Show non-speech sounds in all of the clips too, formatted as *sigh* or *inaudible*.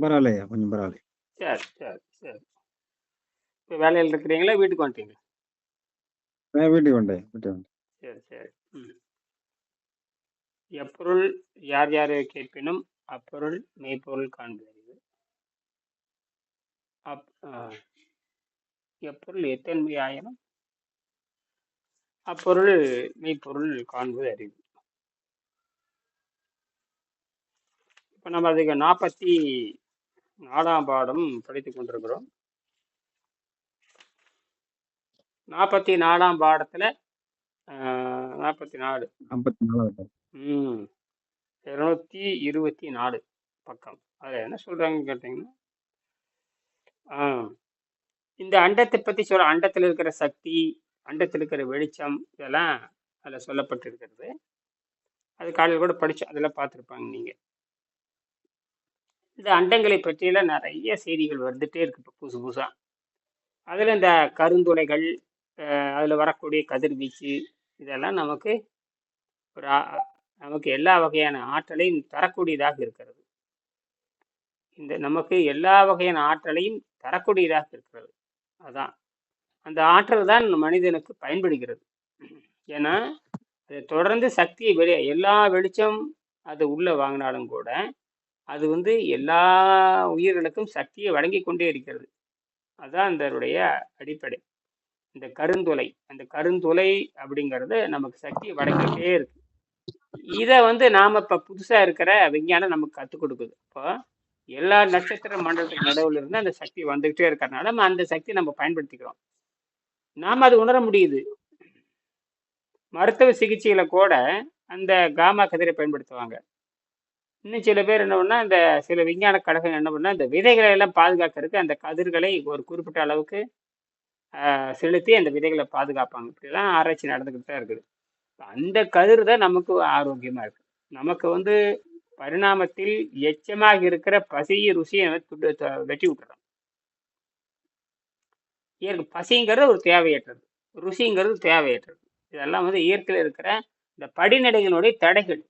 பரவாயில்லையா? கொஞ்சம் பரவாயில்ல. சரி சரி சரி. இப்போ வேலையில் இருக்கிறீங்களா? வீட்டுக்கு வந்துட்டீங்களா? நான் வீட்டுக்கு வந்தேன் வீட்டுக்கு வந்தேன் சரி சரி. ம். எப்பொருள் யார் யார் கேட்பினும் அப்பொருள் மெய்ப்பொருள் காண்பது அறிவு அப் எப்பொருள் எத்தன்மை ஆயினும் அப்பொருள் மெய்ப்பொருள் காண்பது அறிவு. இப்போ நம்ம அதுக்கு நாற்பத்தி நாலாம் பாடம் படித்துக் கொண்டிருக்கிறோம். நாற்பத்தி நாலாம் பாடத்துல நாற்பத்தி நாலு ஐம்பத்தி நாலாவது ம். இருநூத்தி இருபத்தி நாலு பக்கம். அதில் என்ன சொல்றாங்கன்னு கேட்டிங்கன்னா இந்த அண்டத்தை பற்றி சொல்ல அண்டத்தில் இருக்கிற சக்தி அண்டத்தில் இருக்கிற வெளிச்சம் இதெல்லாம் அதில் சொல்லப்பட்டிருக்கிறது. அது காலையில் கூட படிச்சு அதெல்லாம் பார்த்துருப்பாங்க நீங்கள் இந்த அண்டங்களை பற்றியெல்லாம் நிறைய செய்திகள் வந்துட்டே இருக்கு இப்போ புதுசு புதுசாக அதில் இந்த கருந்துளைகள் அதில் வரக்கூடிய கதிர்வீச்சு இதெல்லாம் நமக்கு ஒரு நமக்கு எல்லா வகையான ஆற்றலையும் தரக்கூடியதாக இருக்கிறது. இந்த நமக்கு எல்லா வகையான ஆற்றலையும் தரக்கூடியதாக இருக்கிறது. அதான். அந்த ஆற்றல் தான் மனிதனுக்கு பயன்படுகிறது. ஏன்னா அது தொடர்ந்து சக்தியை வெளியே எல்லா வெளிச்சம் அது உள்ளே வாங்கினாலும் கூட அது வந்து எல்லா உயிர்களுக்கும் சக்தியை வழங்கி கொண்டே இருக்கிறது. அதுதான் அதனுடைய அடிப்படை. இந்த கருந்துளை அந்த கருந்துளை அப்படிங்கிறது நமக்கு சக்தியை வழங்கிட்டே இருக்கு. இதை வந்து நாம இப்ப புதுசா இருக்கிற விஞ்ஞானம் நமக்கு கற்றுக் கொடுக்குது. இப்போ எல்லா நட்சத்திர மண்டலத்துக்கு நடுவில் இருந்து அந்த சக்தி வந்துகிட்டே இருக்கிறதுனால நம்ம அந்த சக்தியை நம்ம பயன்படுத்திக்கிறோம். நாம் அது உணர முடியுது. மருத்துவ சிகிச்சையில கூட அந்த காமா கதிரை பயன்படுத்துவாங்க. இன்னும் சில பேர் என்ன பண்ணால் இந்த சில விஞ்ஞான கழகம் என்ன பண்ணால் இந்த விதைகளை எல்லாம் பாதுகாக்கிறதுக்கு அந்த கதிர்களை ஒரு குறிப்பிட்ட அளவுக்கு செலுத்தி அந்த விதைகளை பாதுகாப்பாங்க. இப்படிலாம் ஆராய்ச்சி நடந்துக்கிட்டு தான் இருக்குது அந்த கதிர் தான் நமக்கு ஆரோக்கியமாக இருக்குது நமக்கு வந்து பரிணாமத்தில் எச்சமாக இருக்கிற பசியை ருசியை துட்டு- வெட்டி விட்டுறோம். இயற்கை பசிங்கிறது ஒரு தேவையற்றது. ருசிங்கிறது தேவையற்றது. இதெல்லாம் வந்து இயற்கையில் இருக்கிற இந்த படிநிலைகளுடைய தடைகள்.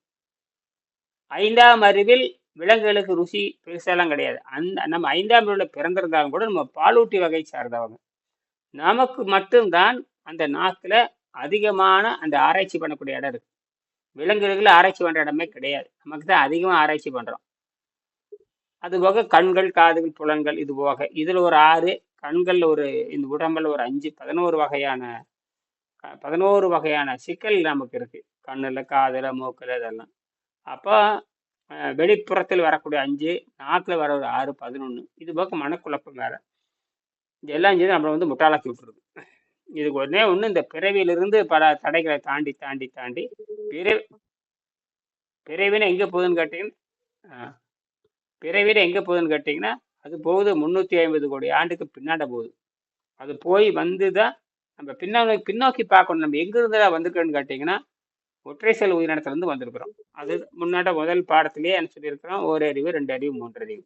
ஐந்தாம் அறிவில் விலங்குகளுக்கு ருசி பெருசாலாம் கிடையாது. அந்த நம்ம ஐந்தாம் அறிவில் பிறந்திருந்தாலும் கூட நம்ம பாலூட்டி வகை சார்ந்தவங்க. நமக்கு மட்டும்தான் அந்த நாக்கில் அதிகமான அந்த ஆராய்ச்சி பண்ணக்கூடிய இடம் இருக்கு. விலங்குகளில் ஆராய்ச்சி பண்ணுற இடமே கிடையாது. நமக்கு தான் அதிகமாக ஆராய்ச்சி பண்ணுறோம் அது போக கண்கள் காதுகள் புலன்கள் இது போக. இதில் ஒரு ஆறு கண்களில் ஒரு இந்த உடம்பில் ஒரு அஞ்சு பதினோரு வகையான க- பதினோரு வகையான சிக்கல் நமக்கு இருக்குது கண்ணில் காதில் மூக்கில் இதெல்லாம். அப்போ வெளிப்புறத்தில் வரக்கூடிய அஞ்சு நாக்கில் வர ஒரு ஆறு பதினொன்று இது போக மனக்குழப்பம் வேறு. இதெல்லாம் சேர்ந்து நம்மளை வந்து முட்டாளாக்கி விட்டுருது. இதுக்கு ஒண்ணே ஒன்று இந்த பிறவியிலிருந்து பல தடைகளை தாண்டி தாண்டி தாண்டி பிற பிறவினை எங்கே போகுதுன்னு கேட்டீங்கன்னா பிறவியில் எங்கே போகுதுன்னு கேட்டிங்கன்னா அது போகுது முந்நூற்றி ஐம்பது கோடி ஆண்டுக்கு பின்னாடி போகுது. அது போய் வந்து தான் நம்ம பின்னோக்கி பின்னோக்கி பார்க்கணும். நம்ம எங்கிருந்து வந்திருக்கோன்னு கேட்டிங்கன்னா ஒற்றை செல் உயிரினத்துலேருந்து வந்திருக்கிறோம். அது முன்னாடி முதல் பாடத்திலேயே என்ன சொல்லியிருக்கிறோம்? ஒரு அறிவு ரெண்டு அறிவு மூன்று அறிவு.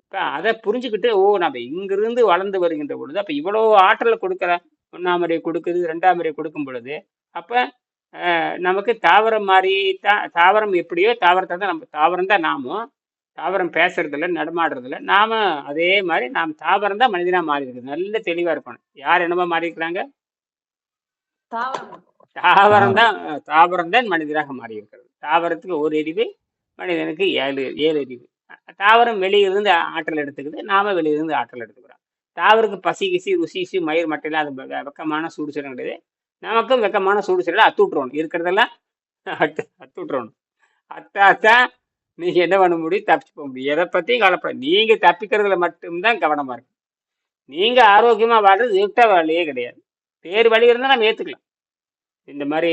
இப்போ அதை புரிஞ்சுக்கிட்டு ஓ நம்ம இங்கிருந்து வளர்ந்து வருகின்ற பொழுது அப்போ இவ்வளோ ஆற்றலை கொடுக்குற ஒன்றாம் அறிவு கொடுக்குது ரெண்டாம் அறிவு கொடுக்கும் பொழுது அப்போ நமக்கு தாவரம் மாதிரி தான் தாவரம் எப்படியோ தாவரத்தை தான் நம்ம தாவரம் தான் நாமும் தாவரம் பேசுறதில்ல நடமாடுறதில்ல நாம அதே மாதிரி நாம் தாவரம் தான் மனிதனாக மாறி இருக்குது நல்ல தெளிவாக இருக்கணும். யார் என்னமா மாறி இருக்கிறாங்க தாவரம். தாவரம் தான் தாவரம் தான் மனிதராக மாறி இருக்கிறது தாவரத்துக்கு ஒரு அறிவு மனிதனுக்கு ஏழு ஏழு அறிவு தாவரம் வெளியிலிருந்து ஆற்றல் எடுத்துக்குது நாம வெளியிலிருந்து ஆற்றல் எடுத்துக்கிறோம். தாவருக்கு பசி கிசி ருசி கிசி மயிர் மட்டையில அது வெக்கமான சூடு சிரம் கிடையாது. நமக்கும் வெக்கமான சூடு சிரம் அத்து விட்டுறணும் இருக்கிறதெல்லாம் அத்து அத்து விட்டுறணும் அத்தாத்தான் நீங்க என்ன பண்ண முடியும்? தப்பிச்சு போக முடியும். எதை பத்தியும் கவலைப்பட நீங்க தப்பிக்கிறதுல மட்டும்தான் கவனமா இருக்கு நீங்க ஆரோக்கியமா வாழ்றது இருட்ட வேலையே கிடையாது. வேறு வழி இருந்தால் நம்ம ஏத்துக்கலாம். இந்த மாதிரி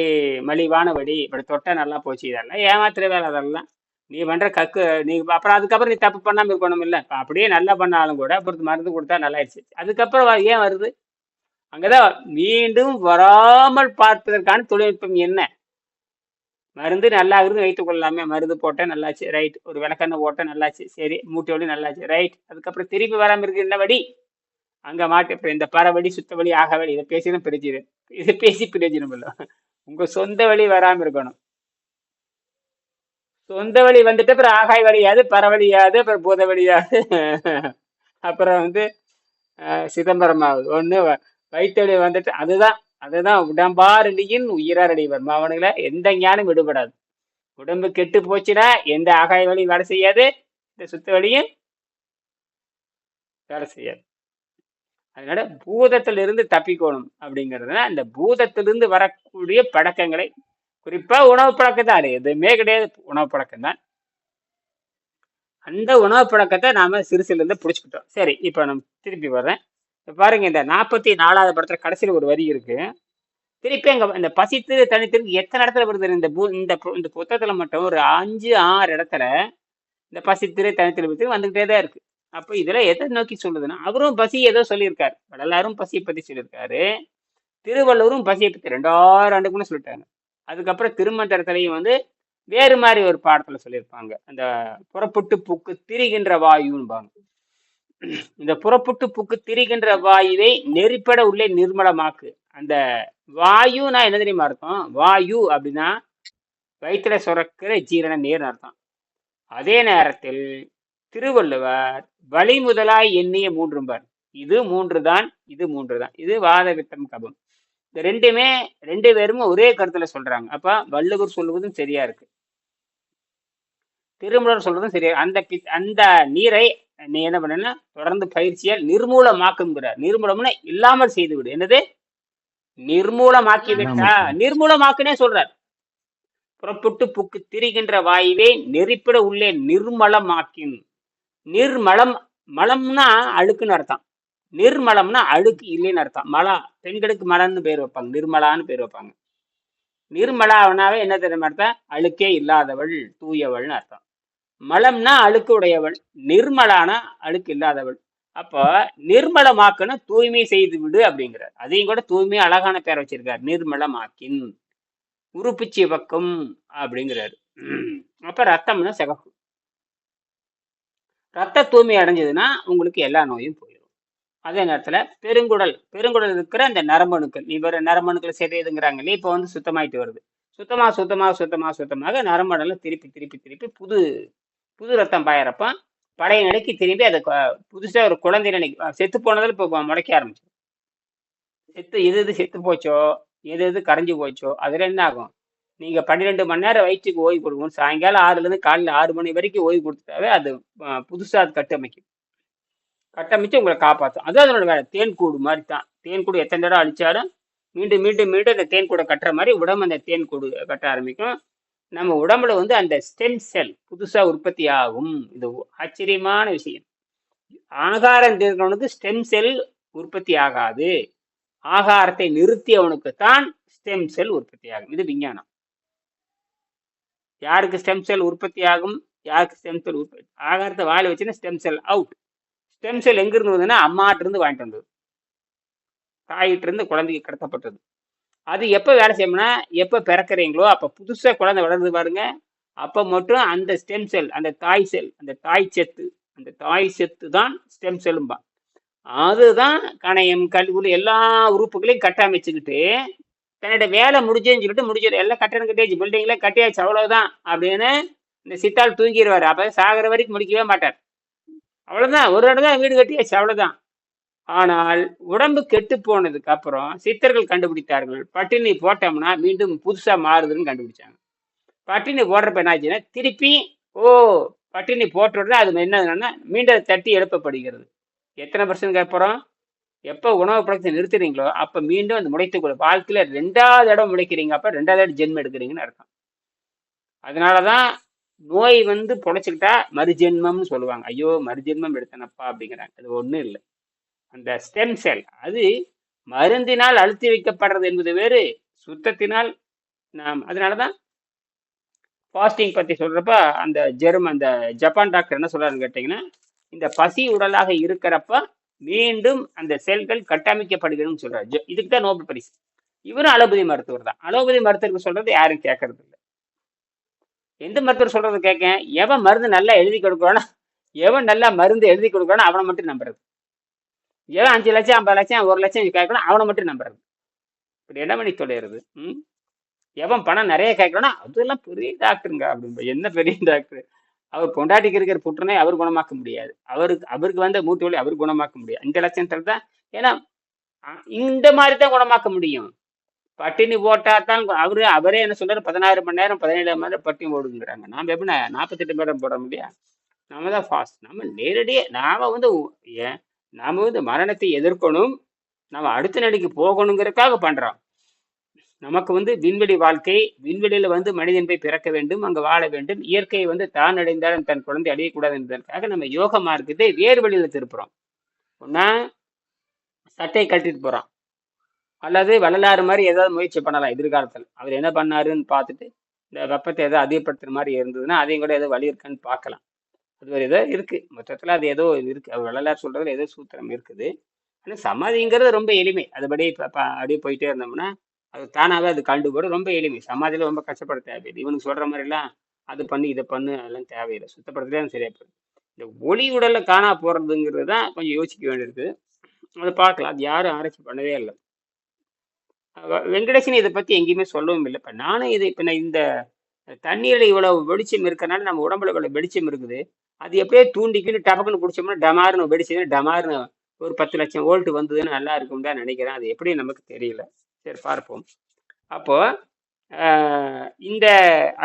மலிவான வழி இப்படி தொட்டை நல்லா போச்சு இதெல்லாம் ஏமாத்துற வேலை அதெல்லாம். நீ பண்ணுற கக்கு நீ அப்புறம் அதுக்கப்புறம் நீ தப்பு பண்ணாமல் இருக்கணும் இல்லை. இப்போ அப்படியே நல்லா பண்ணாலும் கூட அப்புறம் மருந்து கொடுத்தா நல்லாயிடுச்சு அதுக்கப்புறம் ஏன் வருது? அங்கதான் மீண்டும் வராமல் பார்ப்பதற்கான தொழில்நுட்பம் என்ன? மருந்து நல்லா இருந்து வைத்துக் கொள்ளலாமே மருந்து போட்டேன் நல்லாச்சு ரைட். ஒரு விளக்கெண்ணெய் போட்டா நல்லாச்சு சரி. மூட்டை வலி நல்லாச்சு ரைட். அதுக்கப்புறம் திருப்பி வராமல் இருக்கு என்ன வடி அங்கே மாட்டு இப்ப இந்த பறவழி சுத்த வழி ஆக வழி இதை பேசிதான் பிரிச்சுது. இது பேசி பிரயோஜனம் இல்லை உங்க சொந்த வழி வராம இருக்கணும். சொந்த வழி வந்துட்டு அப்புறம் ஆகாய் வழியாது பரவழியாது அப்புறம் பூத வழியாது. அப்புறம் வந்து சிதம்பரம் ஆகுது. ஒன்று வயிற்றுவலி வந்துட்டு அதுதான். அதுதான் உடம்பாரடியின் உயிராரடிவர் அவனுங்கள எந்த ஞானம் விடுபடாது. உடம்பு கெட்டு போச்சுன்னா எந்த ஆகாய வழியும் வேலை செய்யாது. இந்த சுத்த வழியும் வேலை செய்யாது. அதனால பூதத்திலிருந்து தப்பிக்கணும் அப்படிங்கிறதுனா அந்த பூதத்திலிருந்து வரக்கூடிய பழக்கங்களை குறிப்பா உணவு பழக்கம் தான். அது எதுவுமே கிடையாது. உணவு பழக்கம் தான். அந்த உணவு பழக்கத்தை நாம சிறுசிலிருந்து பிடிச்சிக்கிட்டோம். சரி இப்போ நம்ம திருப்பி வர்றேன். பாருங்க இந்த நாற்பத்தி நாலாவது படத்துல கடைசியில் ஒரு வரி இருக்கு. திருப்பி அங்க இந்த பசித்து தனித்திற்கு எத்தனை இடத்துல வருது? இந்த பூ இந்த பு- இந்த புத்தகத்துல மட்டும் ஒரு அஞ்சு ஆறு இடத்துல இந்த பசித்திரு தனித்திரு வந்துகிட்டே தான் இருக்கு. அப்போ இதுல எதை நோக்கி சொல்லுதுன்னா அவரும் பசி ஏதோ சொல்லியிருக்காரு. வள்ளலாரும் பசியை பத்தி சொல்லியிருக்காரு. திருவள்ளுவரும் பசியை பத்தி ரெண்டாயிரம் ஆண்டுக்குள்ள சொல்லிட்டாங்க. அதுக்கப்புறம் திருமந்திரத்திலையும் வந்து வேறு மாதிரி ஒரு பாடத்துல சொல்லியிருப்பாங்க. அந்த புறப்புட்டு பூக்கு திரிகின்ற வாயுன்பாங்க. இந்த புறப்புட்டு பூக்கு திரிகின்ற வாயுவை நெறிப்பட உள்ளே நிர்மலமாக்கு. அந்த வாயுனா என்ன தெரியுமா அர்த்தம்? வாயு அப்படின்னா வயிற்றுல சுரக்கிற ஜீரண நீர்னு அர்த்தம். அதே நேரத்தில் திருவள்ளுவர் வழி முதலாய் எண்ணிய மூன்றும்பார் இது மூன்று தான் இது மூன்று தான் இது வாத வித்தம் கபம். இந்த ரெண்டுமே ரெண்டு பேரும் ஒரே கருத்துல சொல்றாங்க. அப்ப வள்ளுவர் சொல்லுவதும் சரியா இருக்கு. திருமலர் சொல்றதும் சரியா அந்த அந்த நீரை நீ என்ன பண்ணனா தொடர்ந்து பயிற்சியால் நிர்மூலமாக்குங்கிறார். நிர்மூலம்னா இல்லாமல் செய்து விடு என்னது? நிர்மூலமாக்கி விட்டா நிர்மூலமாக்குனே சொல்றார். புறப்பட்டு புக்கு திரிகின்ற வாயுவை நெறிப்பிட உள்ளே நிர்மலமாக்கின். நிர்மலம் மலம்னா அழுக்குன்னு அர்த்தம். நிர்மலம்னா அழுக்கு இல்லைன்னு அர்த்தம். மலா பெண்களுக்கு மலம்னு பேர் வைப்பாங்க. நிர்மலான்னு பேர் வைப்பாங்க. நிர்மலாவனாவே என்ன தெரியுமா அர்த்தம்? அழுக்கே இல்லாதவள் தூயவள்னு அர்த்தம். மலம்னா அழுக்கு உடையவள் நிர்மலானா அழுக்கு இல்லாதவள். அப்போ நிர்மலமாக்கணும் தூய்மை செய்து விடு அப்படிங்கிறார். அதையும் கூட தூய்மை அழகான பேர் வச்சிருக்கார். நிர்மலமாக்கின். உறுப்பு சிவக்கும் அப்படிங்கிறாரு. அப்ப ரத்தம்னா சிவக்கும். ரத்த தூய்மை அடைஞ்சதுன்னா உங்களுக்கு எல்லா நோயும் போயிடும். அதே நேரத்தில் பெருங்குடல் பெருங்குடல் இருக்கிற அந்த நரம்பணுக்கள் நீ வேற நரம்பணுக்கள் சிதையுதுங்கிறாங்க இல்லையா இப்போ வந்து சுத்தமாயிட்டு வருது. சுத்தமாக சுத்தமாக சுத்தமாக சுத்தமாக நரம்பணுல திருப்பி திருப்பி திருப்பி புது புது ரத்தம் பாயறப்ப பழைய நிலைக்கு திரும்பி அதை புதுசாக ஒரு குழந்தை நிலைக்கு செத்து போனதில் இப்போ முளைக்க ஆரம்பிச்சு செத்து எது எது செத்து போச்சோ எது எது கரைஞ்சு போச்சோ அதில் என்ன ஆகும்? நீங்க பன்னிரெண்டு மணி நேரம் வயிற்றுக்கு ஓய்வு கொடுக்கணும். சாயங்காலம் ஆறுல இருந்து காலையில் ஆறு மணி வரைக்கும் ஓய்வு கொடுத்துட்டாவே அது புதுசா அது கட்டமைக்கும். கட்டமைச்சு உங்களை காப்பாற்றும் அதுதான் அதனோட வேலை. தேன்கூடு மாதிரி தான் தேன்கூடு எத்தனை தடவை அழிச்சாலும் மீண்டும் மீண்டும் மீண்டும் அந்த தேன்கூடை கட்டுற மாதிரி உடம்பு அந்த தேன்கூடு கட்ட ஆரம்பிக்கும். நம்ம உடம்புல வந்து அந்த ஸ்டெம் செல் புதுசா உற்பத்தி ஆகும். இது ஆச்சரியமான விஷயம். ஆகாரம் தீர்க்கவனுக்கு ஸ்டெம் செல் உற்பத்தி ஆகாது. ஆகாரத்தை நிறுத்தியவனுக்கு தான் ஸ்டெம் செல் உற்பத்தி ஆகும். இது விஞ்ஞானம். யாருக்கு ஸ்டெம் செல் உற்பத்தி ஆகும் யாருக்கு ஸ்டெம் செல் உற்பத்தி ஆகாரத்தை வாழை வச்சுன்னா stem cell out stem cell எங்கிருந்து வந்ததுன்னா அம்மாட்ட இருந்து வாங்கிட்டு வந்தது. தாயிட்ட இருந்து குழந்தைக்கு கடத்தப்பட்டது. அது எப்போ வேலை செய்யணும்னா எப்போ பிறக்கிறீங்களோ அப்போ புதுசாக குழந்தை வளர்ந்து பாருங்க. அப்போ மட்டும் அந்த ஸ்டெம் செல் அந்த தாய் செல் அந்த தாய் செத்து அந்த தாய் செத்து தான் ஸ்டெம் செல்லும்பா அதுதான் கணையம் கல்வி எல்லா உறுப்புகளையும் கட்டமைச்சுக்கிட்டு தன்னோட வேலை முடிஞ்சேன்னு சொல்லிட்டு முடிஞ்சது எல்லாம் கட்டணம் கட்டியாச்சு. பில்டிங்ல கட்டியாச்சு. அவ்வளவுதான் அப்படின்னு இந்த சித்தாள் தூங்கிடுவார். அப்போ சாகிற வரைக்கும் முடிக்கவே மாட்டார். அவ்வளவுதான். ஒரு இடம் தான் வீடு கட்டியாச்சு. அவ்வளவுதான். ஆனால் உடம்பு கெட்டு போனதுக்கு அப்புறம் சித்தர்கள் கண்டுபிடித்தார்கள். பட்டினி போட்டோம்னா மீண்டும் புதுசா மாறுதுன்னு கண்டுபிடிச்சாங்க. பட்டினி போடுறப்ப என்னாச்சுன்னா திருப்பி ஓ பட்டினி போட்ட உடனே அது என்னதுன்னா மீண்டும் தட்டி எழுப்பப்படுகிறது. எத்தனை பர்சன்ட் அப்புறம் எப்போ உணவு பழக்கத்தை நிறுத்துறீங்களோ அப்போ மீண்டும் அந்த முளைத்துக்குள்ள வாழ்க்கையில் ரெண்டாவது இடம் முளைக்கிறீங்க அப்போ ரெண்டாவது இடம் ஜென்மம் எடுக்கிறீங்கன்னு அர்த்தம். அதனால தான் நோய் வந்து பொழைச்சிக்கிட்டா மறுஜென்மம்னு சொல்லுவாங்க. ஐயோ மறுஜென்மம் எடுத்தனப்பா அப்படிங்கிறாங்க. அது ஒன்றும் இல்லை. அந்த ஸ்டெம் செல் அது மருந்தினால் அழுத்தி வைக்கப்படுறது என்பது வேறு சுத்தத்தினால் நாம் அதனால தான் ஃபாஸ்டிங் பற்றி சொல்கிறப்ப அந்த ஜெர்மன் அந்த ஜப்பான் டாக்டர் என்ன சொல்கிறாருன்னு கேட்டிங்கன்னா இந்த பசி உடலாக இருக்கிறப்ப மீண்டும் அந்த செல்கள் கட்டமைக்கப்படுகிறதுன்னு சொல்றாரு. இதுக்கு தான் நோபல் பரிசு. இவரும் அலோபதி மருத்துவர் தான். அலோபதி மருத்துவருக்கு சொல்றது யாரும் கேட்கறது இல்லை எந்த மருத்துவர் சொல்றது கேட்க எவன் மருந்து நல்லா எழுதி கொடுக்குறானோ எவன் நல்லா மருந்து எழுதி கொடுக்குறானோ அவனை மட்டும் நம்புறது. எவன் அஞ்சு லட்சம் ஐம்பது லட்சம் ஒரு லட்சம் கேட்கணும் அவனை மட்டும் நம்புறது. இப்படி என்ன பண்ணி தொலைகிறது ம்? எவன் பணம் நிறைய கேட்கறானோ அதெல்லாம் பெரிய டாக்டருங்க அப்படின்னு என்ன பெரிய டாக்டர்? அவர் பொண்டாட்டிக்கு இருக்கிற புற்றுநோய் அவர் குணமாக்க முடியாது. அவருக்கு அவருக்கு வந்த மூட்டு வலி அவர் குணமாக்க முடியாது. இந்த லட்சணத்தில் தான். ஏன்னா இந்த மாதிரி தான் குணமாக்க முடியும். பட்டினி போட்டா தான் அவரு அவரே என்ன சொல்றாரு? பதினாறு மணி நேரம் பதினேழு மணி நேரம் பட்டினி போடுங்கிறாங்க. நாம எப்படி நாற்பத்தெட்டு மணி நேரம் போட முடியா? நாம தான் ஃபாஸ்ட் நம்ம நேரடியாக நாம வந்து ஏன் நாம வந்து மரணத்தை எதிர்க்கணும். நம்ம அடுத்த நிலைக்கு போகணுங்கிறதுக்காக பண்றோம். நமக்கு வந்து விண்வெளி வாழ்க்கை விண்வெளியில வந்து மனிதன் போய் பிறக்க வேண்டும் அங்கு வாழ வேண்டும். இயற்கையை வந்து தான் அடைந்தாலும் தன் குழந்தை அழியக்கூடாது என்பதற்காக நம்ம யோக மார்க்கத்தை வேறு வழியில திருப்புறோம். ஒன்னா சட்டையை கட்டிட்டு போறோம் அல்லது வள்ளலாறு மாதிரி ஏதாவது முயற்சி பண்ணலாம் எதிர்காலத்தில். அவர் என்ன பண்ணாருன்னு பார்த்துட்டு இந்த வெப்பத்தை ஏதோ அதிகப்படுத்துற மாதிரி இருந்ததுன்னா அதையும் கூட ஏதோ வழி இருக்கான்னு பார்க்கலாம். அது ஒரு ஏதோ இருக்கு. மொத்தத்தில் அது ஏதோ இருக்கு. அவர் வள்ளலார் சொல்றதுல ஏதோ சூத்திரம் இருக்குது. ஆனால் சமாதிங்கிறது ரொம்ப எளிமை. அதுபடி இப்போ அப்படியே போயிட்டே இருந்தோம்னா அது தானாகவே அது கண்டுபடும் ரொம்ப எளிமை. சமாதியில் ரொம்ப கஷ்டப்பட தேவையில்லை. இவனுக்கு சொல்கிற மாதிரிலாம் அது பண்ணு இதை பண்ணு அதெல்லாம் தேவையில்லை. சுத்தப்படுத்துலேயே சரியா போயிடும் இந்த ஒளி உடல்ல காணா போகிறதுங்கிறது தான் கொஞ்சம் யோசிக்க வேண்டியிருக்கு அதை பார்க்கலாம். அது யாரும் ஆராய்ச்சி பண்ணவே இல்லை. வெங்கடேசன் இதை பற்றி எங்கேயுமே சொல்லவும் இல்லை. இப்போ நானும் இது இப்போ நான் இந்த தண்ணீரில் இவ்வளோ வெளிச்சம் இருக்கிறனால நம்ம உடம்புல இவ்வளோ வெளிச்சம் இருக்குது. அது எப்படியே தூண்டிக்கின்னு டபக்குன்னு குடிச்சோம்னா டமார்னு வெடிச்சதுன்னா டமார்னு ஒரு பத்து லட்சம் வோல்ட் வந்ததுன்னு நல்லா இருக்கும் தான் நினைக்கிறேன். அது எப்படி நமக்கு தெரியல. சரி பார்ப்போம். அப்போ இந்த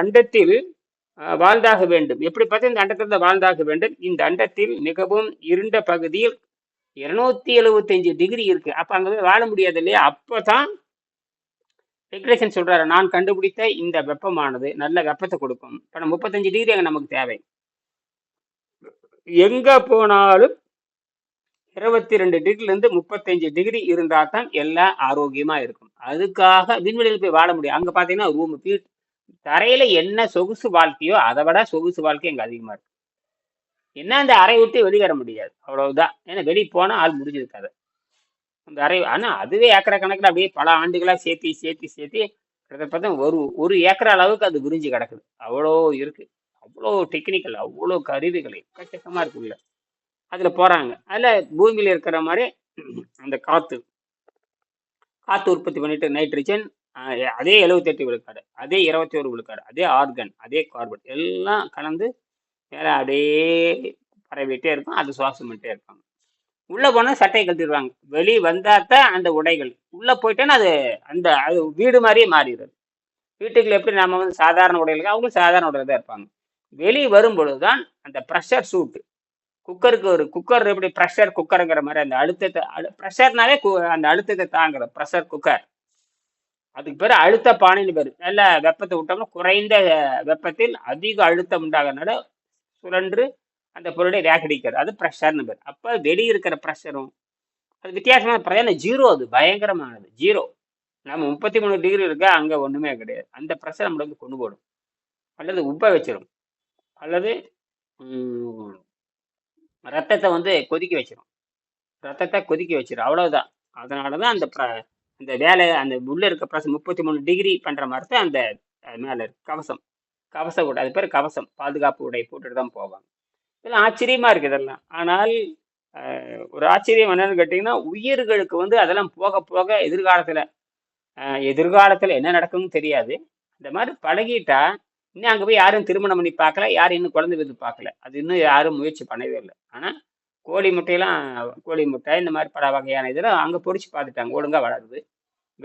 அண்டத்தில் வாழ்ந்தாக வேண்டும். எப்படி பார்த்தா இந்த அண்டத்தில் வாழ்ந்தாக வேண்டும். இந்த அண்டத்தில் மிகவும் இருண்ட பகுதியில் இருநூத்தி எழுபத்தஞ்சு டிகிரி இருக்கு. அப்ப அங்க போய் வாழ முடியாது இல்லையா? அப்பதான் டெக்ரேஷன் சொல்றாரு. நான் கண்டுபிடித்த இந்த வெப்பமானது நல்ல வெப்பத்தை கொடுக்கும். இப்ப முப்பத்தஞ்சு டிகிரி அங்க நமக்கு தேவை. எங்க போனாலும் இருபத்தி ரெண்டு டிகிரிலேருந்து முப்பத்தஞ்சு டிகிரி இருந்தால் தான் எல்லாம் ஆரோக்கியமாக இருக்கும். அதுக்காக விண்வெளியில் போய் வாழ முடியும். அங்கே பார்த்தீங்கன்னா ரூம் வீட் தரையில் என்ன சொகுசு வாழ்க்கையோ அதை விட சொகுசு வாழ்க்கை அங்கே அதிகமாக இருக்கும் என்ன அந்த அறை விட்டு வெளியேற முடியாது. அவ்வளவுதான். ஏன்னா வெளியே போனால் ஆள் முடிஞ்சிருக்காது. அந்த அறை ஆனால் அதுவே ஏக்கரை கணக்கில் அப்படியே பல ஆண்டுகளாக சேர்த்தி சேர்த்தி சேர்த்தி கிட்டத்தட்ட ஒரு ஒரு ஏக்கர் அளவுக்கு அது விரிஞ்சு கிடக்குது. அவ்வளோ இருக்குது அவ்வளோ டெக்னிக்கல் அவ்வளோ கருவிகள் எக்கச்சக்கமாக இருக்குல்ல உள்ள. அதில் போகிறாங்க அதில் பூமியில் இருக்கிற மாதிரி அந்த காற்று காற்று உற்பத்தி பண்ணிட்டு நைட்ரஜன் அதே எழுபத்தெட்டு விழுக்காடு அதே இருபத்தி ஒரு விழுக்காடு அதே ஆர்கன் அதே கார்பன் எல்லாம் கலந்து மேலே அப்படியே பரவிட்டே இருக்கும். அது சுவாசம் பண்ணிட்டே இருப்பாங்க. உள்ளே போனால் சட்டையை கழட்டிடுவாங்க. வெளியே வந்தாதான் அந்த உடைகள். உள்ளே போயிட்டேன்னா அது அந்த அது வீடு மாதிரியே மாறிடுது. வீட்டுக்குள்ள எப்படி நம்ம வந்து சாதாரண உடைகளுக்கு அவங்களும் சாதாரண உடையில தான் இருப்பாங்க. வெளியே வரும் பொழுதுதான் அந்த ப்ரெஷர் சூட்டு குக்கருக்கு ஒரு குக்கர் எப்படி ப்ரெஷர் குக்கருங்கிற மாதிரி அந்த அழுத்தத்தை அழு ப்ரெஷர்னாலே அந்த அழுத்தத்தை தாங்குற ப்ரெஷர் குக்கர் அதுக்கு பேர் அழுத்த பானைன்னு பேர். நல்ல வெப்பத்தை விட்டோம்னா குறைந்த வெப்பத்தில் அதிக அழுத்தம் உண்டாகிறனால சுழன்று அந்த பொருளை ரேகடிக்கிறது அது ப்ரெஷர்னு பேர். அப்போ வெளியே இருக்கிற ப்ரெஷரும் அது வித்தியாசமான பிரயாணம் ஜீரோ அது பயங்கரமானது. ஜீரோ நம்ம முப்பத்தி மூணு டிகிரி இருக்கா அங்கே ஒன்றுமே கிடையாது. அந்த ப்ரெஷர் நம்மளை வந்து கொண்டு போடும். அல்லது உப்ப வச்சிடும் அல்லது ரத்தத்தை வந்து கொதிக்க வச்சிடும் ரத்தத்தை கொதிக்க வச்சிடும் அவ்வளவுதான். அதனால தான் அந்த ப்ர- அந்த வேலை அந்த உள்ளே இருக்க ப்ரெஸ் முப்பத்தி மூணு டிகிரி பண்ணுற மாதிரி தான் அந்த மேலே கவசம். கவச உடை அது பேர் கவசம். பாதுகாப்பு உடை போட்டுட்டு தான் போவாங்க. இதெல்லாம் ஆச்சரியமாக இருக்குது இதெல்லாம். ஆனால் ஒரு ஆச்சரியம் என்னன்னு கேட்டிங்கன்னா உயிர்களுக்கு வந்து அதெல்லாம் போக போக எதிர்காலத்தில் எதிர்காலத்தில் என்ன நடக்கும்னு தெரியாது. இந்த மாதிரி பழகிட்டா இன்னும் அங்கே போய் யாரும் திருமணம் பண்ணி பார்க்கல யாரும் இன்னும் குழந்தை பெற்று பார்க்கல. அது இன்னும் யாரும் முயற்சி பண்ணவே இல்லை. ஆனால் கோழி முட்டையெல்லாம் கோழி முட்டை இந்த மாதிரி பல வகையான இதெல்லாம் அங்கே பொறிச்சு பார்த்துட்டாங்க. ஒழுங்காக வளருது.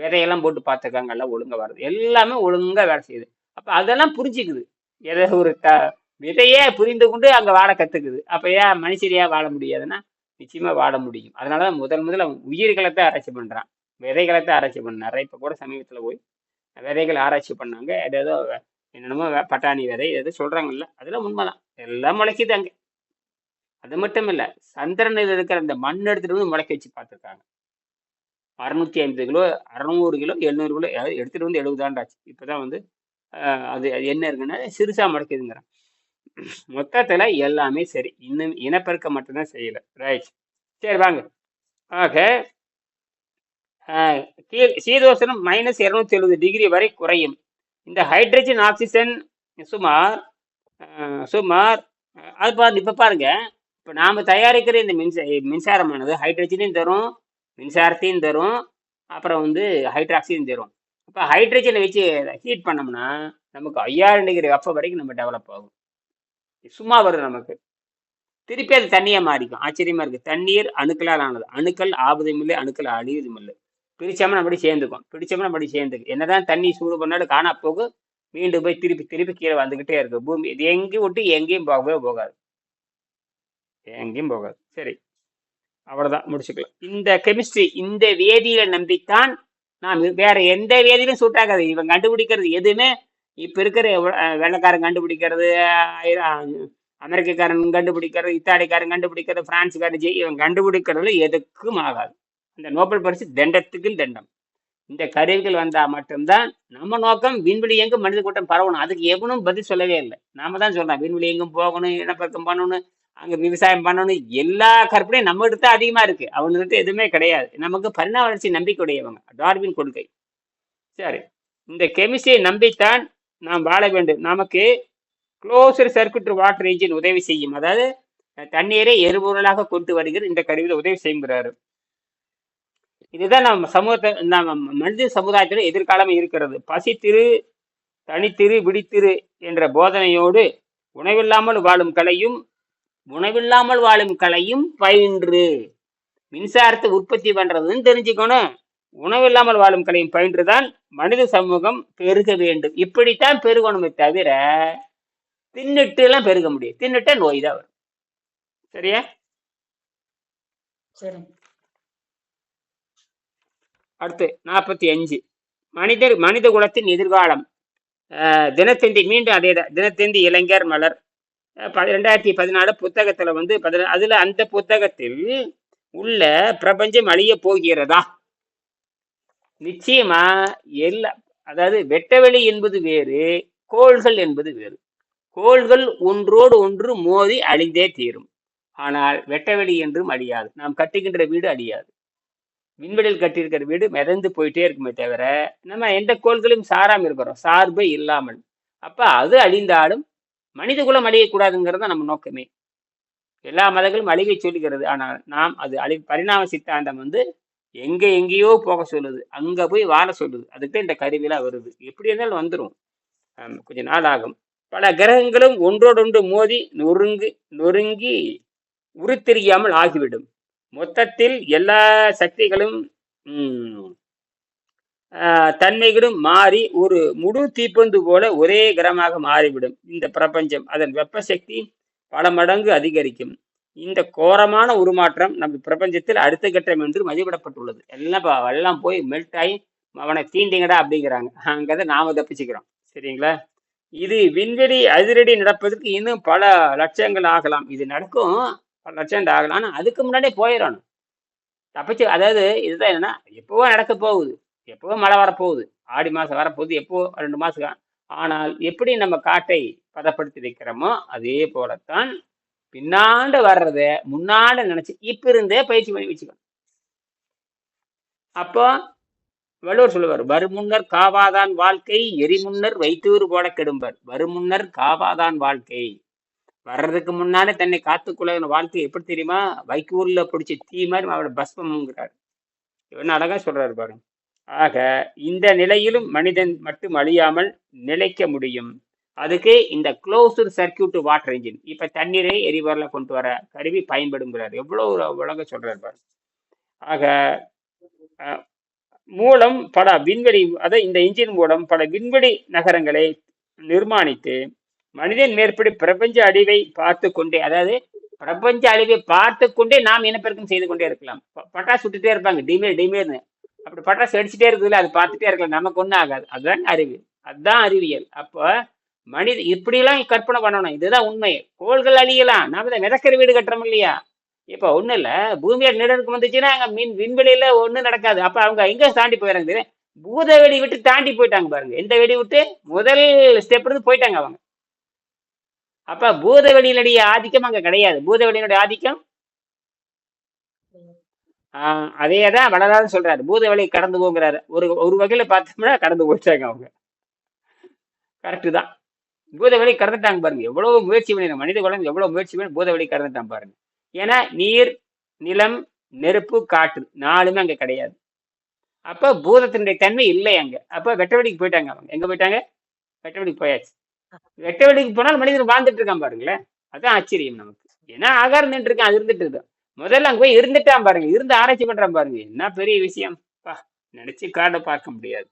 விதையெல்லாம் போட்டு பார்த்துருக்காங்க. எல்லாம் ஒழுங்காக வருது எல்லாமே ஒழுங்காக வேலை செய்யுது. அப்போ அதெல்லாம் புரிஞ்சுக்குது. எதோ ஒரு த விதையே புரிந்து கொண்டு அங்கே வாழ கற்றுக்குது அப்போ ஏன் மனுஷரியாக வாழ முடியாதுன்னா நிச்சயமாக வாழ முடியும். அதனாலதான் முதல் முதல்ல அவன் உயிர்களை தான் ஆராய்ச்சி பண்ணுறான் விதைகளை தான் ஆராய்ச்சி பண்ணாரு இப்போ கூட சமீபத்தில் போய் விதைகள் ஆராய்ச்சி பண்ணாங்க. ஏதோ என்னென்னமோ பட்டாணி விதை எது சொல்றாங்கல்ல அதெல்லாம் உண்மைதான். எல்லாம் முளைக்குது அங்கே. அது மட்டும் இல்லை சந்திரனில் இருக்கிற அந்த மண் எடுத்துட்டு வந்து முளைக்க வச்சு பார்த்துருக்காங்க. அறுநூத்தி ஐம்பது கிலோ அறநூறு கிலோ எழுநூறு கிலோ எடுத்துகிட்டு எடுத்துட்டு வந்து எழுபதாண்டாச்சு இப்பதான் வந்து ஆஹ், அது அது என்ன இருக்குன்னா சிறுசா முளைக்குதுங்கிறான். மொத்தத்தில் எல்லாமே சரி. இன்னும் இனப்பெருக்கம் மட்டும்தான் செய்யலை. ரைட் சரி வாங்க. ஆக ஆஹ், சீதோசனம் மைனஸ் இருநூத்தி எழுபது டிகிரி வரை குறையும். இந்த ஹைட்ரஜன் ஆக்சிஜன் சுமார் சுமார் அது பார்த்து இப்போ பாருங்க. இப்போ நாம் தயாரிக்கிற இந்த மின்சா மின்சாரமானது ஹைட்ரஜனையும் தரும் மின்சாரத்தையும் தரும் அப்புறம் வந்து ஹைட்ராக்சிஜன் தரும். இப்போ ஹைட்ரஜனை வச்சு ஹீட் பண்ணோம்னா நமக்கு ஐயாயிரம் டிகிரி வெப்பம் வரைக்கும் நம்ம டெவலப் ஆகும். சும்மா வரும் நமக்கு. திருப்பி அது தண்ணியை மாறிக்கும். ஆச்சரியமா இருக்கு. தண்ணீர் அணுக்களால் ஆனது. அணுக்கள் ஆபதும் இல்லை அணுக்கள் அழிவதும் இல்லை பிரிச்சோம்னா அப்படி சேர்ந்துக்கும். பிடிச்சோம்னா அப்படி சேர்ந்துக்கும் என்னதான் தண்ணி சூடு பண்ணாலும் காணா போகும். மீண்டும் போய் திருப்பி திருப்பி கீழே வந்துக்கிட்டே இருக்கு. பூமி இது எங்கேயும் விட்டு எங்கேயும் போகவே போகாது. எங்கேயும் போகாது. சரி. அவ்வளோதான் முடிச்சுக்கலாம். இந்த கெமிஸ்ட்ரி இந்த வேதியை நம்பித்தான் நாம் வேற எந்த வேதியிலும் சூட் ஆகாது. இவன் கண்டுபிடிக்கிறது எதுவுமே இப்போ இருக்கிற வெள்ளக்காரன் வெள்ளைக்காரன் கண்டுபிடிக்கிறது அமெரிக்கக்காரன் கண்டுபிடிக்கிறது இத்தாலிக்காரன் கண்டுபிடிக்கிறது பிரான்ஸ்காரன் ஜெய் இவன் கண்டுபிடிக்கிறதுல எதுக்கும் ஆகாது. இந்த நோபல் பரிசு தண்டத்துக்கும் தண்டம். இந்த கருவிகள் வந்தால் மட்டும்தான் நம்ம நோக்கம் விண்வெளி எங்கும் மனித கூட்டம் பரவணும். அதுக்கு எவனும் பதில் சொல்லவே இல்லை. நாம தான் சொல்கிறோம் விண்வெளி எங்கும் போகணும் இனப்பெருக்கம் பண்ணணும் அங்கே விவசாயம் பண்ணணும். எல்லா கற்பனையும் நம்ம கிட்ட தான் அதிகமாக இருக்குது அவங்ககிட்ட எதுவுமே கிடையாது. நமக்கு பரிணாம வளர்ச்சி நம்பிக்கையுடையவங்க. டார்வின் கொள்கை. சரி. இந்த கெமிஸ்ட்ரியை நம்பித்தான் நாம் வாழ வேண்டும். நமக்கு க்ளோசர் சர்க்கியூட் வாட்டர் இன்ஜின் உதவி செய்யும். அதாவது தண்ணீரை எரிபொருளாக கொண்டு வருகிற இந்த கருவியில் உதவி செய்கிறாரு இதுதான் நம்ம சமூகத்தை நம்ம மனித சமுதாயத்தில் எதிர்காலம் இருக்கிறது. பசித்திரு தனித்திரு விடித்திரு என்ற போதனையோடு உணவில்லாமல் வாழும் கலையும் உணவில்லாமல் வாழும் கலையும் பயின்று. மின்சாரத்தை உற்பத்தி பண்றதுன்னு தெரிஞ்சுக்கணும். உணவில்லாமல் வாழும் கலையும் பயின்றுதான் மனித சமூகம் பெருக வேண்டும். இப்படித்தான் பெருகணுமே தவிர தின்னுட்டு எல்லாம் பெருக முடியும் தின்னுட்டா நோய் தான் வரும். சரியா? சரி அடுத்து நாற்பத்தி அஞ்சு. மனிதர் மனித குலத்தின் எதிர்காலம். தினத்தந்தி மீண்டும் அதே தான். தினத்தந்தி இளைஞர் மலர். ப- ரெண்டாயிரத்தி பதினாலு புத்தகத்துல வந்து பதின அதுல அந்த புத்தகத்தில் உள்ள பிரபஞ்சம் அழிய போகிறதா? நிச்சயமா எல்லா அதாவது வெட்டவெளி என்பது வேறு கோள்கள் என்பது வேறு. கோள்கள் ஒன்றோடு ஒன்று மோதி அழிந்தே தீரும். ஆனால் வெட்டவெளி என்றும் அழியாது. நாம் கட்டுகின்ற வீடு அழியாது. விண்வெளியில் கட்டியிருக்கிற வீடு மிதந்து போயிட்டே இருக்குமே தவிர நம்ம எந்த கோள்களையும் சாராமல் இருக்கிறோம். சார்பே இல்லாமல். அப்போ அது அழிந்தாலும் மனித குலம் அழியக்கூடாதுங்கிறது நம்ம நோக்கமே. எல்லா மதங்களும் அழிவை சொல்லுகிறது ஆனால் நாம் அது அழி பரிணாம சித்தாந்தம் வந்து எங்கே எங்கேயோ போக சொல்லுது. அங்கே போய் வாழ சொல்லுது. அதுக்கு இந்த கருவிலாம் வருது. எப்படி இருந்தாலும் வந்துடும் கொஞ்ச நாள் ஆகும். பல கிரகங்களும் ஒன்றோடொன்று மோதி நொறுங்கு நொறுங்கி உருத்தெரியாமல் ஆகிவிடும். மொத்தத்தில் எல்லா சக்திகளும் ஆஹ், தன்மைகளும் மாறி ஒரு முழு தீப்பந்து போல ஒரே கிரமாக மாறிவிடும். இந்த பிரபஞ்சம் அதன் வெப்ப சக்தி பல மடங்கு அதிகரிக்கும். இந்த கோரமான உருமாற்றம் நம்ம பிரபஞ்சத்தில் அடுத்த கட்டம் என்று மதிப்பிடப்பட்டுள்ளது. எல்லாம் எல்லாம் போய் மெல்ட் ஆகி அவனை தீண்டிங்கடா அப்படிங்கிறாங்க. அங்கதான் நாம தப்பிச்சுக்கிறோம். சரிங்களா? இது விண்வெளி அதிரடி நடப்பதற்கு இன்னும் பல லட்சங்கள் ஆகலாம். இது நடக்கும் லட்சம் ஆகலாம் ஆனால் அதுக்கு முன்னாடியே போயிடணும். தப்பிச்சு அதாவது இதுதான் என்னன்னா எப்பவோ நடக்க போகுது. எப்பவோ மழை வரப்போகுது. ஆடி மாதம் வரப்போகுது எப்போ ரெண்டு மாதம் ஆனால் எப்படி நம்ம காட்டை பதப்படுத்தி வைக்கிறோமோ அதே போலத்தான் பின்னாண்டு வர்றத முன்னாண்டு நினைச்சு இப்ப இருந்தே பயிற்சி பண்ணி வச்சுக்கணும். அப்போ வள்ளுவர் சொல்லுவார் வருமுன்னர் காவாதான் வாழ்க்கை எரிமுன்னர் வைத்தூர் போல கெடும்பர். வருமுன்னர் காவாதான் வாழ்க்கை. வர்றதுக்கு முன்னாலே தன்னை காத்துக்கொள்ள வாழ்க்கை எப்படி தெரியுமா? வைக்கூர்ல பிடிச்ச தீ மாதிரி அவளை பஸ்மம்ங்கிறார். இவன் அழகா சொல்றாரு பாருங்க. ஆக இந்த நிலையிலும் மனிதன் மட்டும் அழியாமல் நிலைக்க முடியும். அதுக்கு இந்த க்ளோஸ்டு சர்க்கியூட் வாட்டர் இன்ஜின் இப்ப தண்ணீரை எரிபொருளை கொண்டு வர கருவி பயன்படுங்கிறார். எவ்வளோ ஒரு விளங்க சொல்றாரு பாரு ஆக மூலம் பல விண்வெளி அதாவது இந்த இன்ஜின் மூலம் பல விண்வெளி நகரங்களை நிர்மாணித்து மனிதன் மேற்படி பிரபஞ்ச அழிவை பார்த்து கொண்டே அதாவது பிரபஞ்ச அழிவை பார்த்து கொண்டே நாம் இனப்பெருக்கம் செய்து கொண்டே இருக்கலாம். பட்டாசு சுட்டுட்டே இருப்பாங்க டிமேர் டிமேர்னு அப்படி பட்டாசு அடிச்சுட்டே இருக்குதுல்ல அது பார்த்துட்டே இருக்கலாம். நமக்கு ஒன்றும் ஆகாது. அதுதான் அறிவியல் அதுதான் அறிவியல். அப்போ மனித இப்படிலாம் கற்பனை பண்ணணும். இதுதான் உண்மை. கோள்கள் அழியலாம். நாம தான் விதக்கிற வீடு கட்டுறோம் இல்லையா? இப்போ ஒன்றும் இல்லை. பூமியோட நிலநடுக்கம் வந்துச்சுன்னா அங்கே மீன் விண்வெளியில ஒன்றும் நடக்காது. அப்போ அவங்க எங்கே தாண்டி போயிடறாங்க பூத வெடி விட்டு தாண்டி போயிட்டாங்க பாருங்க. எந்த வெடி விட்டு? முதல் ஸ்டெப் இருந்து போயிட்டாங்க அவங்க. அப்ப பூதவெளியினுடைய ஆதிக்கம் அங்க கிடையாது. பூதவெளியினுடைய ஆதிக்கம்? ஆஹ் அதே தான் சொல்றாரு. பூதவெளி கடந்து போங்கிறாரு. ஒரு ஒரு வகையில பார்த்தோம்னா கடந்து போயிட்டாங்க அவங்க. கரெக்டு தான். பூத கடந்துட்டாங்க பாருங்க. எவ்வளவு முயற்சி பண்ணி மனித குலம் எவ்வளவு முயற்சி பண்ணி பூதவெளி கடந்துட்டான் பாருங்க. ஏன்னா நீர் நிலம் நெருப்பு காற்று நாலுமே அங்க கிடையாது. அப்ப பூதத்தினுடைய தன்மை இல்லை அங்க. அப்ப வெட்டவெளிக்கு போயிட்டாங்க அவங்க. எங்க போயிட்டாங்க? வெட்டவெளிக்கு போயாச்சு. வெட்ட வெளிக்கு போனால் மனிதன் வாழ்ந்துட்டு இருக்கான் பாருங்களேன். அதான் ஆச்சரியம் நமக்கு. ஏன்னா ஆகாரம் நின்று இருக்கான் அது இருந்துட்டு இருக்கான் முதல்ல அங்க போய் இருந்துட்டான் பாருங்க. இருந்து ஆராய்ச்சி பண்றான் பாருங்க. என்ன பெரிய விஷயம்? பா நினைச்சு காட பார்க்க முடியாது.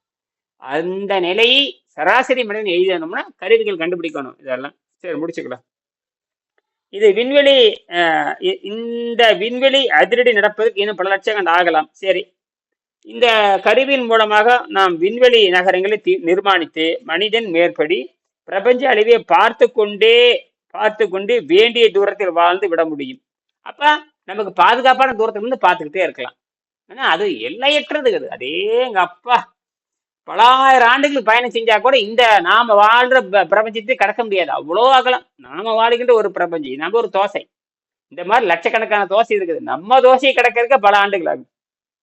அந்த நிலையை சராசரி மனிதன் எழுதணும்னா கருவிகள் கண்டுபிடிக்கணும். இதெல்லாம். சரி முடிச்சுக்கலாம். இது விண்வெளி அஹ், இந்த விண்வெளி அதிரடி நடப்பதற்கு இன்னும் பல லட்சங்கள் ஆகலாம். சரி. இந்த கருவியின் மூலமாக நாம் விண்வெளி நகரங்களை நிர்மாணித்து மனிதன் மேற்படி பிரபஞ்ச அழிவை பார்த்து கொண்டே பார்த்து கொண்டு வேண்டிய தூரத்தில் வாழ்ந்து விட முடியும். அப்ப நமக்கு பாதுகாப்பான தூரத்துல இருந்து பார்த்துக்கிட்டே இருக்கலாம். ஆனா அது எல்லையற்றது அது. அதே எங்க அப்பா பலாயிரம் ஆண்டுகள் பயணம் செஞ்சா கூட இந்த நாம வாழ்ற ப- பிரபஞ்சத்தை கடக்க முடியாது. அவ்வளோ அகலம். நாம வாழ்கின்ற ஒரு பிரபஞ்சம். நம்ம ஒரு தோசை. இந்த மாதிரி லட்சக்கணக்கான தோசை இருக்குது. நம்ம தோசையை கிடக்கிறதுக்கு பல ஆண்டுகள் ஆகும்.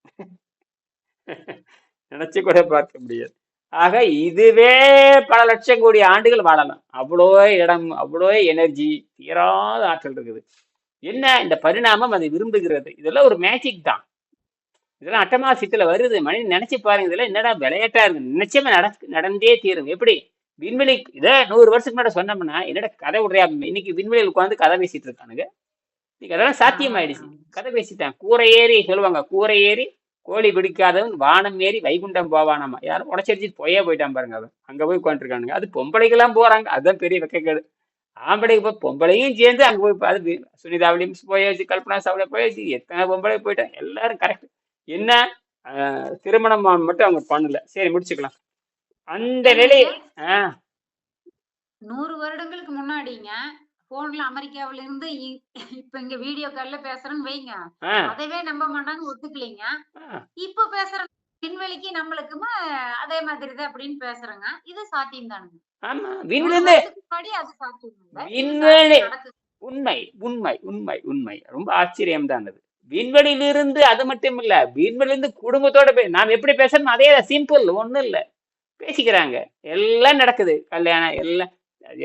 *laughs* நினைச்சு கூட பார்க்க முடியாது. ஆக இதுவே பல லட்சம் கோடி ஆண்டுகள் வாழலாம். அவ்வளோ இடம் அவ்வளோ எனர்ஜி தீராத ஆற்றல் இருக்குது. என்ன இந்த பரிணாமம் அதை விரும்புகிறது? இதெல்லாம் ஒரு மேஜிக் தான். இதெல்லாம் அட்டமாசியத்துல வருது. மனிதன் நினைச்சு பாருங்க இதெல்லாம் என்னடா விளையாட்டா இருக்கு? நிச்சயமா நட நடந்தே தீரும். எப்படி? விண்வெளி இதை நூறு வருஷத்துக்கு முன்னாடி சொன்னோம்னா என்னடா கதை விடுறியா இன்னைக்கு விண்வெளியில் உட்காந்து கதை பேசிட்டு இருக்கானுங்க. இன்னைக்கு அதெல்லாம் சாத்தியமாயிடுச்சு. கதை பேசிட்டான். கூரை ஏறி சொல்லுவாங்க கூரை ஏறி கோழி பிடிக்காதவன் வானம் ஏறி வைகுண்டம் போவானாமா? யாரும் உடச்சடிச்சிட்டு போயே போயிட்டான் பாருங்க அவன். அங்க போய் உட்காந்துருக்கானுங்க அது பொம்பளைக்கெல்லாம் போறாங்க. அதுதான் பெரிய வெக்கக்கேடு. ஆம்பளைக்கு போய் பொம்பளையும் சேர்ந்து அங்க போய் அது சுனிதா வில்லியம்ஸ் போயாச்சு கல்பனா சாவ்லா போயாச்சு எத்தனை பொம்பளை போயிட்டான் எல்லாரும் கரெக்ட் என்ன? ஆஹ், திருமணம் மட்டும் அவங்க பண்ணல. சரி முடிச்சுக்கலாம். அந்த நிலை ஆஹ் நூறு வருடங்களுக்கு முன்னாடிங்க போன்ல அமெரிக்காவில இருந்து இப்ப இங்க வீடியோ கால்ல பேசுறேன்னு வைங்க. அதவே நம்ப மாட்டாங்க ஒத்துக்கலைங்க. இப்ப பேசுற விண்வெளிக்கு நம்மளுக்குமே அதே மாதிரி தான் அப்படின்னு பேசுறேங்க. இது சாத்தியம் தானுங்க ஆமா விண்வெளி அது சாத்தியம் விண்வெளி உண்மை உண்மை உண்மை உண்மை. ரொம்ப ஆச்சரியம் தான் அது. விண்வெளியிலிருந்து அது மட்டும் இல்ல விண்வெளியிலிருந்து குடும்பத்தோட பே- நாம் எப்படி பேசணும் அதே சிம்பிள் ஒண்ணும் இல்ல. பேசிக்கிறாங்க. எல்லாம் நடக்குது. கல்யாணம் எல்லாம்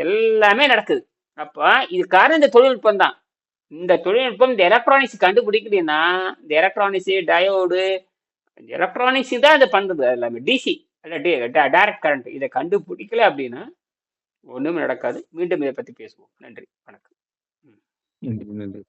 எல்லாமே நடக்குது. அப்ப இது காரணம் இந்த தொழில்நுட்பம் தான். இந்த தொழில்நுட்பம் இந்த எலக்ட்ரானிக்ஸ் கண்டுபிடிக்கலன்னா இந்த எலக்ட்ரானிக்ஸ் டயோடு எலக்ட்ரானிக்ஸ் தான் அதை பண்றது. அது எல்லாமே டிசி டைரக்ட் கரண்ட் இதை கண்டுபிடிக்கல அப்படின்னா ஒண்ணுமே நடக்காது. மீண்டும் இதை பத்தி பேசுவோம். நன்றி. வணக்கம். நன்றி நன்றி.